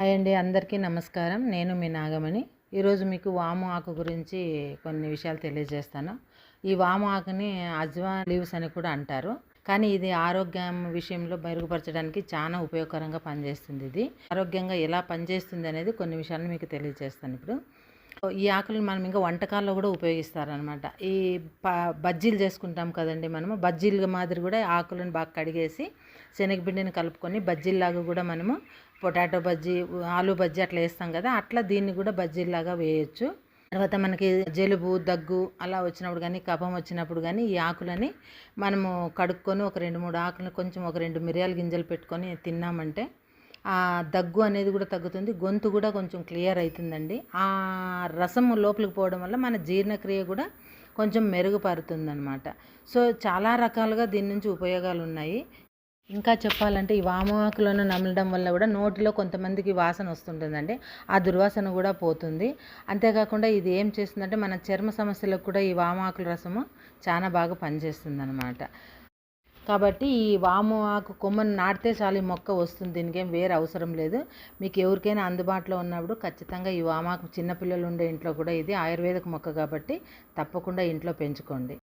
Hi అండి అందరికీ నమస్కారం. నేను మీ నాగమణి. ఈరోజు మీకు వాము ఆకు గురించి కొన్ని విషయాలు తెలియజేస్తాను. ఈ వాము ఆకుని అజ్వా లీవ్స్ అని కూడా అంటారు. కానీ ఇది ఆరోగ్యం విషయంలో మెరుగుపరచడానికి చాలా ఉపయోగకరంగా పనిచేస్తుంది ఇది. ఆరోగ్యంగా ఎలా పనిచేస్తుంది అనేది కొన్ని విషయాలు మీకు తెలియజేస్తాను ఇప్పుడు. ఈ ఆకులను మనం ఇంకా వంటకాల్లో కూడా ఉపయోగిస్తారనమాట ఈ ప బజ్జీలు చేసుకుంటాం కదండి మనము. బజ్జీలు మాదిరి కూడా ఆకులను బాగా కడిగేసి శనగపిండిని కలుపుకొని బజ్జీల్లాగా కూడా మనము పొటాటో బజ్జీ ఆలు బజ్జీ అట్లా వేస్తాం కదా అట్లా దీన్ని కూడా బజ్జీలాగా వేయచ్చు. తర్వాత మనకి జలుబు దగ్గు అలా వచ్చినప్పుడు కానీ కఫం వచ్చినప్పుడు కానీ ఈ ఆకులని మనము కడుక్కొని ఒక రెండు మూడు ఆకులను కొంచెం ఒక రెండు మిరియాల గింజలు పెట్టుకొని తిన్నామంటే దగ్గు అనేది కూడా తగ్గుతుంది. గొంతు కూడా కొంచెం క్లియర్ అవుతుందండి ఆ రసం లోపలికి పోవడం వల్ల మన జీర్ణక్రియ కూడా కొంచెం మెరుగుపరుతుందనమాట సో చాలా రకాలుగా దీని నుంచి ఉపయోగాలు ఉన్నాయి ఇంకా చెప్పాలంటే ఈ వామాకులను నమలడం వల్ల కూడా నోటిలో కొంతమందికి వాసన వస్తుంటుందండి. ఆ దుర్వాసన కూడా పోతుంది. అంతేకాకుండా ఇది ఏం చేస్తుందంటే మన చర్మ సమస్యలకు కూడా ఈ వామాకుల రసము చాలా బాగా పనిచేస్తుంది అనమాట కాబట్టి ఈ వాము ఆకు కొమ్మను నాటితే చాలు ఈ మొక్క వస్తుంది. దీనికి ఏం వేరే అవసరం లేదు. మీకు ఎవరికైనా అందుబాటులో ఉన్నప్పుడు ఖచ్చితంగా ఈ వామాకు చిన్నపిల్లలు ఉండే ఇంట్లో కూడా ఇది ఆయుర్వేదిక మొక్క కాబట్టి తప్పకుండా ఇంట్లో పెంచుకోండి.